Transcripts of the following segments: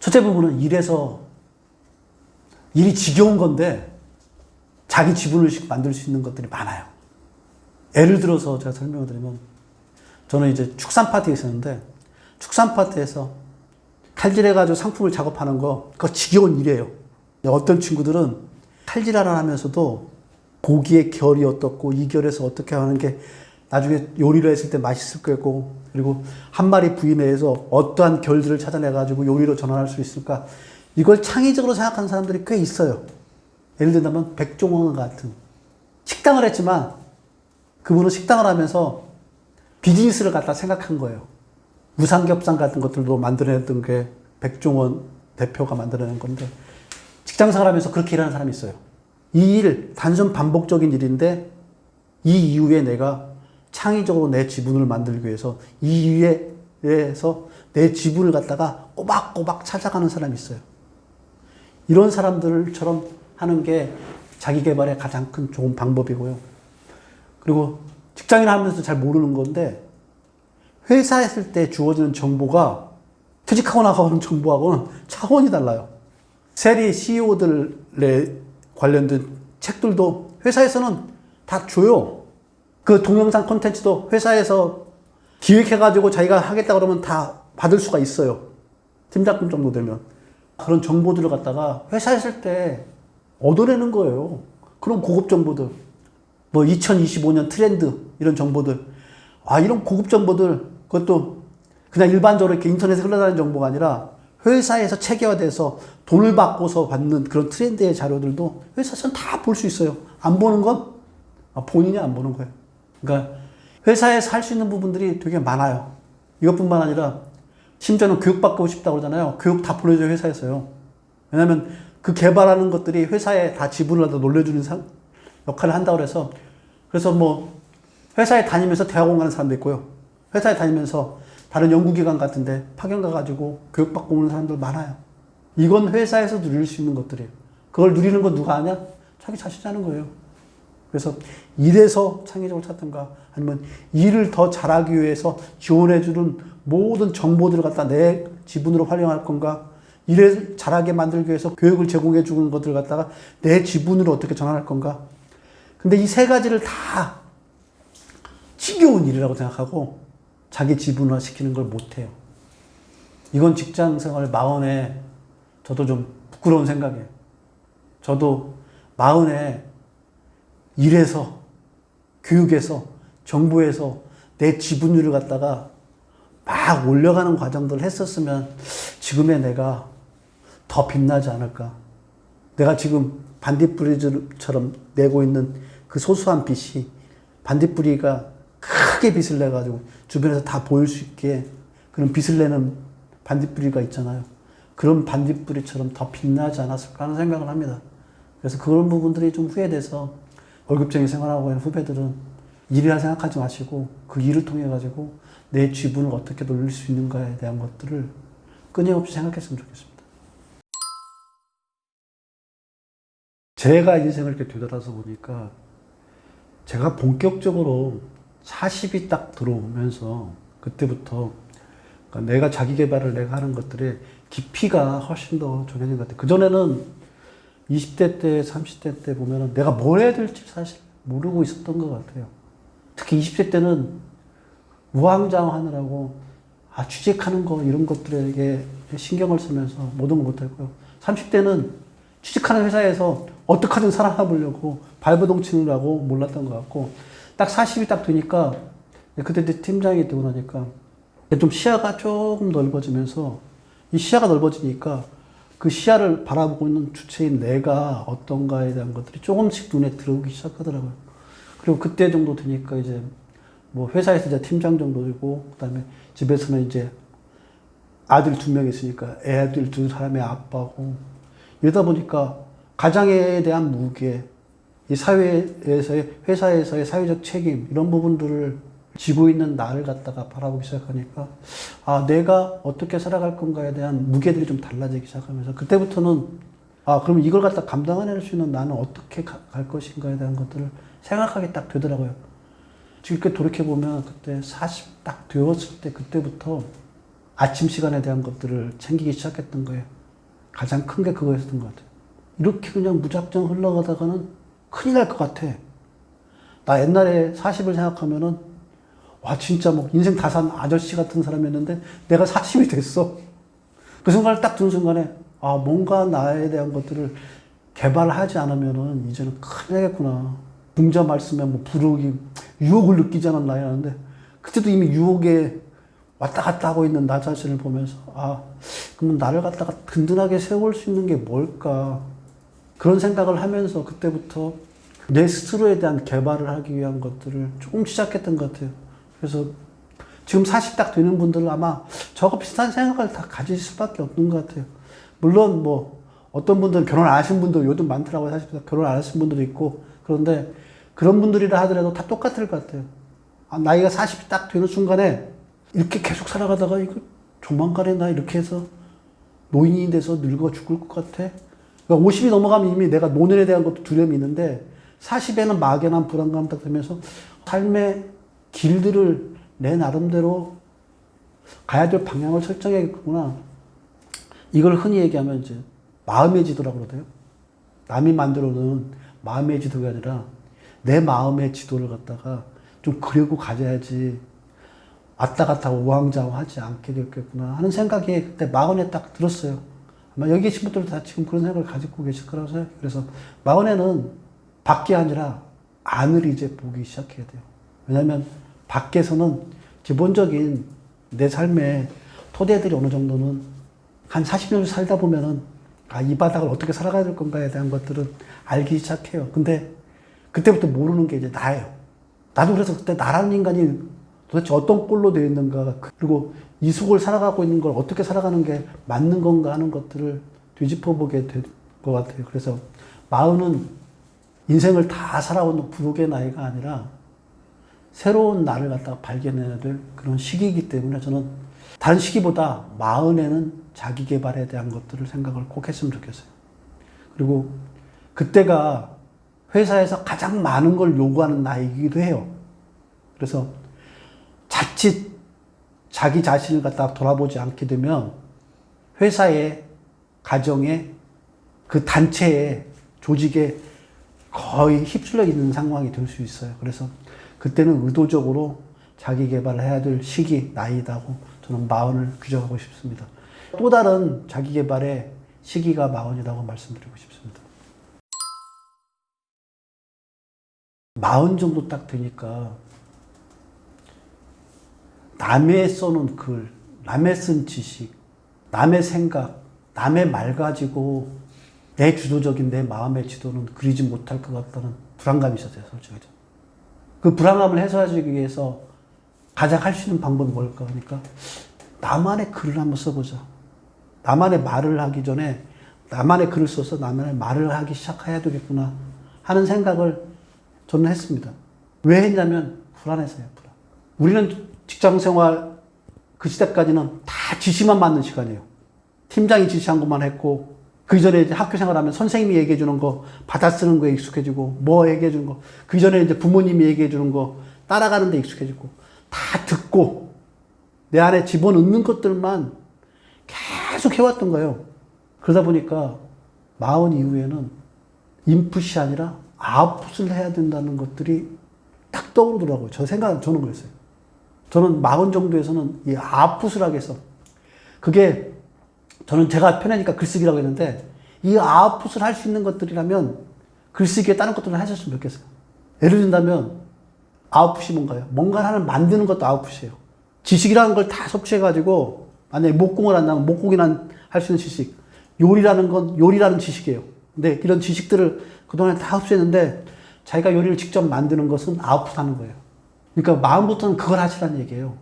첫째 부분은 일에서 일이 지겨운 건데 자기 지분을 만들 수 있는 것들이 많아요. 예를 들어서 제가 설명을 드리면 저는 이제 축산 파티에 있었는데 축산 파티에서 칼질해가지고 상품을 작업하는 거 그거 지겨운 일이에요. 어떤 친구들은 칼질하라 하면서도 고기의 결이 어떻고 이 결에서 어떻게 하는 게 나중에 요리를 했을 때 맛있을 거고 그리고 한 마리 부위 내에서 어떠한 결들을 찾아내가지고 요리로 전환할 수 있을까 이걸 창의적으로 생각하는 사람들이 꽤 있어요. 예를 들면 백종원 같은 식당을 했지만 그분은 식당을 하면서 비즈니스를 갖다 생각한 거예요. 무삼겹살 같은 것들도 만들어냈던 게 백종원 대표가 만들어낸 건데 직장 생활 하면서 그렇게 일하는 사람이 있어요. 이 일, 단순 반복적인 일인데 이 이후에 내가 창의적으로 내 지분을 만들기 위해서 이 이후에서 내 지분을 갖다가 꼬박꼬박 찾아가는 사람이 있어요. 이런 사람들처럼 하는 게 자기 개발의 가장 큰 좋은 방법이고요. 그리고 직장인 하면서 잘 모르는 건데 회사 했을 때 주어지는 정보가 퇴직하고 나가는 정보하고는 차원이 달라요. 세리 CEO들에 관련된 책들도 회사에서는 다 줘요. 그 동영상 콘텐츠도 회사에서 기획해가지고 자기가 하겠다 그러면 다 받을 수가 있어요. 팀장급 정도 되면. 그런 정보들을 갖다가 회사 했을 때 얻어내는 거예요. 그런 고급 정보들. 뭐 2025년 트렌드 이런 정보들. 아, 이런 고급 정보들 그것도 그냥 일반적으로 이렇게 인터넷에 흘러다니는 정보가 아니라 회사에서 체계화돼서 돈을 받고서 받는 그런 트렌드의 자료들도 회사에서는 다 볼 수 있어요. 안 보는 건 아, 본인이 안 보는 거예요. 그러니까 회사에서 할 수 있는 부분들이 되게 많아요. 이것뿐만 아니라 심지어는 교육받고 싶다고 그러잖아요. 교육 다 보내줘요, 회사에서요. 왜냐면 그 개발하는 것들이 회사에 다 지분을 갖다 놀려주는 상, 역할을 한다고 그래서 그래서 뭐 회사에 다니면서 대학원 가는 사람도 있고요. 회사에 다니면서 다른 연구기관 같은데 파견 가가지고 교육받고 오는 사람들 많아요. 이건 회사에서 누릴 수 있는 것들이에요. 그걸 누리는 건 누가 하냐? 자기 자신이 하는 거예요. 그래서 일에서 창의적으로 찾든가 아니면 일을 더 잘하기 위해서 지원해주는 모든 정보들을 갖다 내 지분으로 활용할 건가 일을 잘하게 만들기 위해서 교육을 제공해 주는 것들을 갖다가 내 지분으로 어떻게 전환할 건가 근데 이 세 가지를 다 지겨운 일이라고 생각하고 자기 지분화 시키는 걸 못해요. 이건 직장 생활 마흔에 저도 좀 부끄러운 생각이에요. 저도 마흔에 일에서, 교육에서, 정부에서 내 지분율을 갖다가 막 올려가는 과정들을 했었으면 지금의 내가 더 빛나지 않을까. 내가 지금 반딧불이처럼 내고 있는 그 소소한 빛이 반딧불이가 크게 빛을 내가지고 주변에서 다 보일 수 있게 그런 빛을 내는 반딧불이가 있잖아요. 그런 반딧불이처럼 더 빛나지 않았을까 하는 생각을 합니다. 그래서 그런 부분들이 좀 후회돼서 월급쟁이 생활하고 있는 후배들은 일이라 생각하지 마시고 그 일을 통해 가지고 내 지분을 어떻게 돌릴 수 있는가에 대한 것들을 끊임없이 생각했으면 좋겠습니다. 제가 인생을 이렇게 되돌아서 보니까 제가 본격적으로 40이 딱 들어오면서 그때부터 그러니까 내가 자기 개발을 내가 하는 것들의 깊이가 훨씬 더 정해진 것 같아요. 그전에는 20대 때, 30대 때 보면은 내가 뭘 해야 될지 사실 모르고 있었던 것 같아요. 특히 20대 때는 우왕좌왕 하느라고 아, 취직하는 거 이런 것들에게 신경을 쓰면서 모든 걸 못했고요. 30대는 취직하는 회사에서 어떻게든 살아남으려고 발버둥 치느라고 몰랐던 것 같고 딱 40이 딱 되니까 그때 팀장이 되고 나니까 좀 시야가 조금 넓어지면서 이 시야가 넓어지니까 그 시야를 바라보고 있는 주체인 내가 어떤가에 대한 것들이 조금씩 눈에 들어오기 시작하더라고요. 그리고 그때 정도 되니까 이제 뭐 회사에서 이제 팀장 정도 되고 그다음에 집에서는 이제 아들 두 명 있으니까 애들 두 사람의 아빠고 이러다 보니까 가장에 대한 무게, 이 사회에서의 회사에서의 사회적 책임 이런 부분들을 지고 있는 나를 갖다가 바라보기 시작하니까 아 내가 어떻게 살아갈 건가에 대한 무게들이 좀 달라지기 시작하면서 그때부터는 아 그럼 이걸 갖다 감당해낼 수 있는 나는 어떻게 가, 갈 것인가에 대한 것들을 생각하게 딱 되더라고요. 지금 이렇게 돌이켜 보면 그때 40 딱 되었을 때 그때부터 아침 시간에 대한 것들을 챙기기 시작했던 거예요. 가장 큰 게 그거였던 것 같아요. 이렇게 그냥 무작정 흘러가다가는 큰일 날 것 같아. 나 옛날에 40을 생각하면은 와 진짜 뭐 인생 다 산 아저씨 같은 사람이었는데 내가 40이 됐어. 그 순간을 딱 든 순간에 아 뭔가 나에 대한 것들을 개발하지 않으면은 이제는 큰일 나겠구나. 중자 말씀에 뭐 부르기 유혹을 느끼지 않은 나이라는데 그때도 이미 유혹에 왔다 갔다 하고 있는 나 자신을 보면서 아 그러면 나를 갖다가 든든하게 세울 수 있는 게 뭘까 그런 생각을 하면서 그때부터 내 스스로에 대한 개발을 하기 위한 것들을 조금 시작했던 것 같아요. 그래서 지금 40딱 되는 분들은 아마 저거 비슷한 생각을 다 가질 수밖에 없는 것 같아요. 물론 뭐 어떤 분들은 결혼 안 하신 분도 요즘 많더라고요. 사실 결혼 안 하신 분들도 있고 그런데 그런 분들이라 하더라도 다 똑같을 것 같아요. 아, 나이가 40이 딱 되는 순간에 이렇게 계속 살아가다가 이거 조만간에 나 이렇게 해서 노인이 돼서 늙어 죽을 것 같아. 그러니까 50이 넘어가면 이미 내가 노년에 대한 것도 두려움이 있는데 40에는 막연한 불안감 딱 들면서 삶의 길들을 내 나름대로 가야 될 방향을 설정해야겠구나. 이걸 흔히 얘기하면 이제 마음의 지도라고 그러대요. 남이 만들어 놓은 마음의 지도가 아니라 내 마음의 지도를 갖다가 좀 그리고 가져야지 왔다 갔다 우왕좌왕하지 않게 되겠구나 하는 생각이 그때 마흔에 딱 들었어요. 아마 여기 계신 분들도 다 지금 그런 생각을 가지고 계실 거라고 생각해요. 그래서 마흔에는 밖이 아니라 안을 이제 보기 시작해야 돼요. 왜냐하면 밖에서는 기본적인 내 삶의 토대들이 어느 정도는 한 40년 살다 보면은 아, 이 바닥을 어떻게 살아가야 될 건가에 대한 것들은 알기 시작해요. 근데 그때부터 모르는 게 이제 나예요. 나도 그래서 그때 나라는 인간이 도대체 어떤 꼴로 되어 있는가, 그리고 이 속을 살아가고 있는 걸 어떻게 살아가는 게 맞는 건가 하는 것들을 뒤집어 보게 될 것 같아요. 그래서 마흔은 인생을 다 살아온 부록의 나이가 아니라 새로운 나를 갖다가 발견해야 될 그런 시기이기 때문에 저는 다른 시기보다 마흔에는 자기 개발에 대한 것들을 생각을 꼭 했으면 좋겠어요. 그리고 그때가 회사에서 가장 많은 걸 요구하는 나이기도 해요. 그래서 자칫 자기 자신을 갖다 돌아보지 않게 되면 회사에, 가정에, 그 단체에, 조직에 거의 휩쓸려 있는 상황이 될 수 있어요. 그래서 그때는 의도적으로 자기 개발을 해야 될 시기, 나이다고 저는 마흔을 규정하고 싶습니다. 또 다른 자기 개발의 시기가 마흔이라고 말씀드리고 싶습니다. 마흔 정도 딱 되니까 남의 써놓은 글, 남의 쓴 지식, 남의 생각, 남의 말 가지고 내 주도적인 내 마음의 지도는 그리지 못할 것 같다는 불안감이 있었어요, 솔직히. 그 불안감을 해소하기 위해서 가장 할 수 있는 방법이 뭘까 하니까 나만의 글을 한번 써보자. 나만의 말을 하기 전에 나만의 글을 써서 나만의 말을 하기 시작해야 되겠구나 하는 생각을 저는 했습니다. 왜 했냐면 불안해서요, 불안. 우리는 직장 생활 그 시대까지는 다 지시만 맞는 시간이에요. 팀장이 지시한 것만 했고, 그 전에 학교 생활하면 선생님이 얘기해 주는 거 받아 쓰는 거에 익숙해지고, 뭐 얘기해 주는 거, 그 전에 이제 부모님이 얘기해 주는 거 따라가는 데 익숙해지고, 다 듣고, 내 안에 집어넣는 것들만 계속 해왔던 거예요. 그러다 보니까 마흔 이후에는 인풋이 아니라 아웃풋을 해야 된다는 것들이 딱 떠오르더라고요. 저 생각은 저는 그랬어요. 저는 마흔 정도에서는 이 아웃풋을 하겠어. 그게 저는 제가 편하니까 글쓰기라고 했는데 이 아웃풋을 할 수 있는 것들이라면 글쓰기에 다른 것들을 하셨으면 좋겠어요. 예를 든다면 아웃풋이 뭔가요? 뭔가를 하나 만드는 것도 아웃풋이에요. 지식이라는 걸 다 섭취해가지고 만약에 목공을 한다면 목공이란 할 수 있는 지식, 요리라는 건 요리라는 지식이에요. 근데 이런 지식들을 그동안 다 흡수했는데 자기가 요리를 직접 만드는 것은 아웃풋 하는 거예요. 그러니까 마음부터는 그걸 하시라는 얘기예요.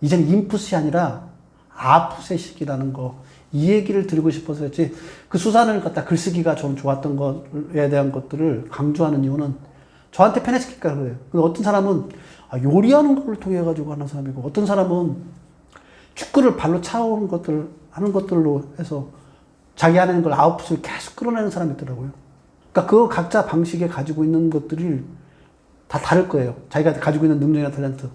이제는 인풋이 아니라 아웃풋의 시기라는 거. 이 얘기를 드리고 싶어서 했지. 그 수산을 갖다 글쓰기가 좀 좋았던 것에 대한 것들을 강조하는 이유는 저한테 편해지니까 그래요. 근데 어떤 사람은 아, 요리하는 걸 통해 가지고 하는 사람이고 어떤 사람은 축구를 발로 차오는 것들 하는 것들로 해서 자기 있는 걸 아웃풋을 계속 끌어내는 사람이 있더라고요. 그러니까 그 각자 방식에 가지고 있는 것들이 다 다를 거예요. 자기가 가지고 있는 능력이나 탤런트.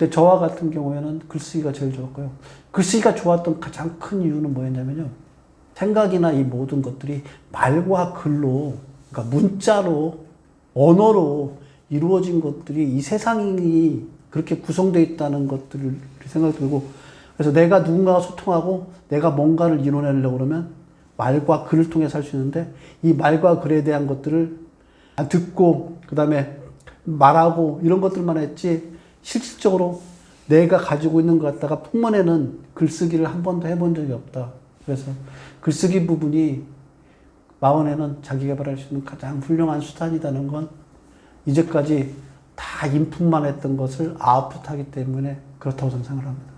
근데 저와 같은 경우에는 글쓰기가 제일 좋았고요. 글쓰기가 좋았던 가장 큰 이유는 뭐였냐면요. 생각이나 이 모든 것들이 말과 글로, 그러니까 문자로, 언어로 이루어진 것들이 이 세상이 그렇게 구성되어 있다는 것들을 생각이 들고, 그래서 내가 누군가와 소통하고 내가 뭔가를 이뤄내려고 그러면 말과 글을 통해서 할 수 있는데 이 말과 글에 대한 것들을 듣고 그 다음에 말하고 이런 것들만 했지 실질적으로 내가 가지고 있는 것 갖다가 풍문에는 글쓰기를 한 번도 해본 적이 없다. 그래서 글쓰기 부분이 마원에는 자기 개발할 수 있는 가장 훌륭한 수단이라는 건 이제까지 다 인풋만 했던 것을 아웃풋하기 때문에 그렇다고 저는 생각을 합니다.